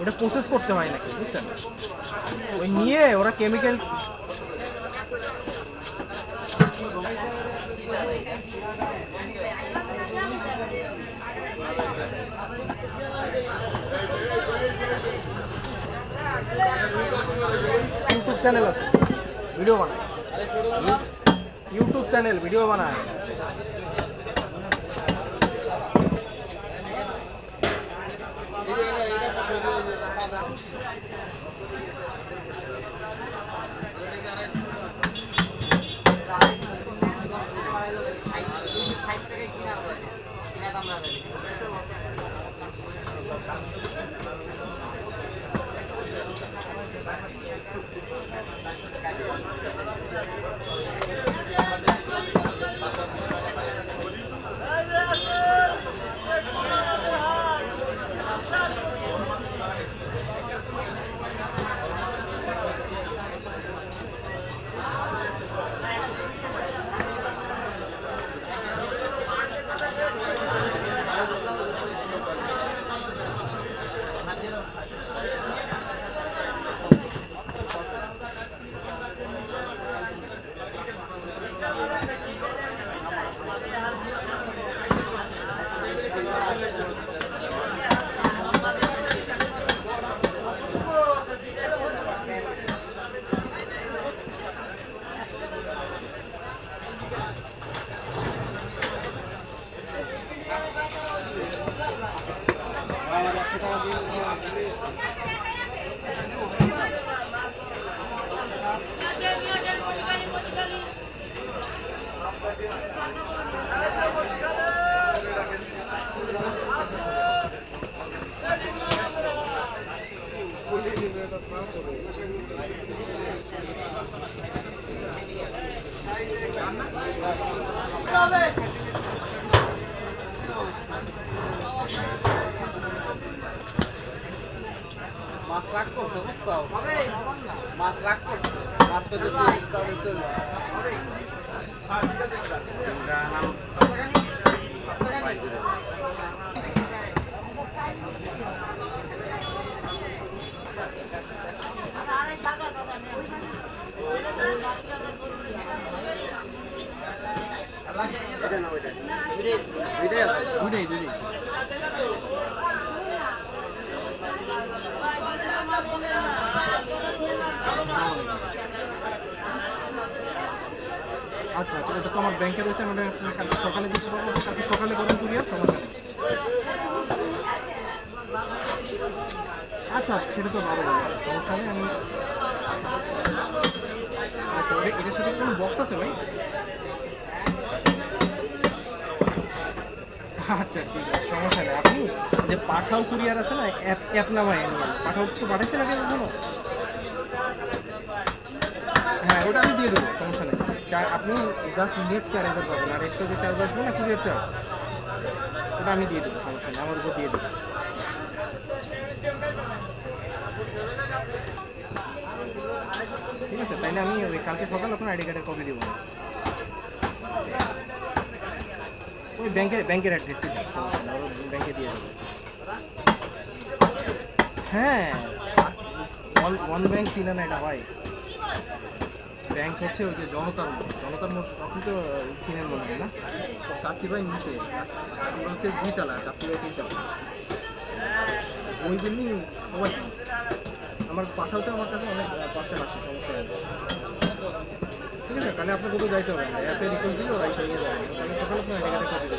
ওটা প্রসেস করতে হয় নাকি, বুঝছেন? ওই নিয়ে ওরা কেমিক্যাল ইউটিউব চ্যানেল আছে ভিডিও বানায়। ইউটিউব চ্যানেল ভিডিও বানায়। ষাট টাকায় কিনা দাম রাখা মাছ রাগ করছে বুঝছ মাছ রাগ করছে মাছ পেতে তাদের আচ্ছা আচ্ছা এটা তো আমার ব্যাংকে রয়েছে ওটা কালকে সকালে দিতে পারব কালকে সকালে করুন কুরিয়ার, সমস্যা নেই। আচ্ছা আচ্ছা সেটা তো ভালো সমস্যা নেই, আমি আচ্ছা এটার সাথে কোনো বক্স আছে ভাই? আচ্ছা ঠিক আছে, সমস্যা নেই। আপনি যে পাঠাও কুরিয়ার আছে না অ্যাপ অ্যাপ নামায় পাঠাও তো পাঠাইছেন আগে কখনো? ওটা আমি দিয়ে দেবো, সমস্যা নেই। আপনি জাস্ট নেট চার হাজার পাবেন, আর এক্সট্রা যে চার্জ আসবে না কুরিয়ার চার্জ ওটা আমি দিয়ে দেবো, সমস্যা নেই, আমার উপর দিয়ে দেবো। ঠিক আছে, তাইলে আমি কালকে সকাল আপনার আইডি কার্ডের কপি দেবো। ওই ব্যাংকের ব্যাংকের অ্যাড্রেস ব্যাংকে দিয়ে দেবো। হ্যাঁ ওয়ান ব্যাংক চিনে না এটা হয়। ব্যাংক হচ্ছে ওই যে জনতার মোড় জনতার মোড় আপনি তো চিনেন মনে হয় না? কাচ্চি ভাই নিচে। আমরা হচ্ছে দুইতলা কাচ্চি ভাই তিনতলা ওই বিল্ডিং সবাই। আমার পাঠাওতে আমার কাছে অনেক পার্সেল আসে সমস্যা ঠিক আছে, তাহলে আপনার কোথাও যাইতে হবে না। অ্যাপে রিকোয়েস্ট দিলে ওরাই পেয়ে যাবে সকালে আপনার আইডি কার্ডে